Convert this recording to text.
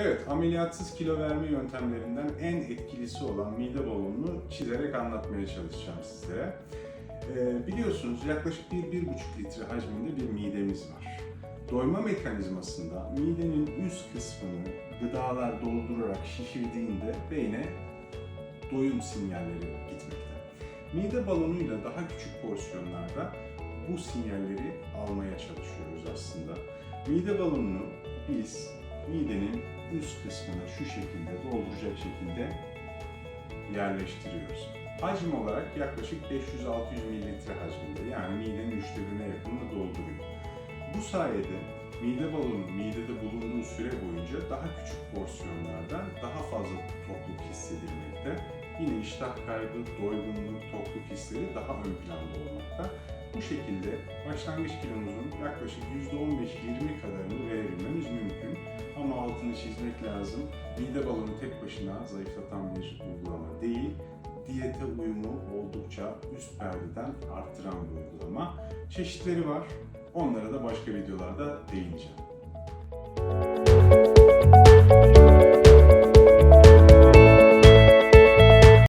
Evet, ameliyatsız kilo verme yöntemlerinden en etkilisi olan mide balonunu çizerek anlatmaya çalışacağım sizlere. Ee, biliyorsunuz yaklaşık 1-1,5 litre hacminde bir midemiz var. Doyma mekanizmasında midenin üst kısmını gıdalar doldurarak şişirdiğinde beyne doyum sinyalleri gitmekte. Mide balonuyla daha küçük porsiyonlarda bu sinyalleri almaya çalışıyoruz aslında. Mide balonunu biz midenin üst kısmına şu şekilde dolduracak şekilde yerleştiriyoruz. Hacim olarak yaklaşık 500-600 mililitre hacminde yani midenin üçte birine yakınını dolduruyor. Bu sayede mide balonu midede bulunduğu süre boyunca daha küçük porsiyonlarda daha fazla tokluk hissedilmekte. Yine iştah kaybı, doygunluk, tokluk hisleri daha ön planda olmakta. Bu şekilde başlangıç kilomuzun yaklaşık %15-20 altını çizmek lazım. Mide balonu tek başına zayıflatan bir uygulama değil. Diyete uyumu oldukça üst perdeden arttıran bir uygulama. Çeşitleri var. Onlara da başka videolarda değineceğim.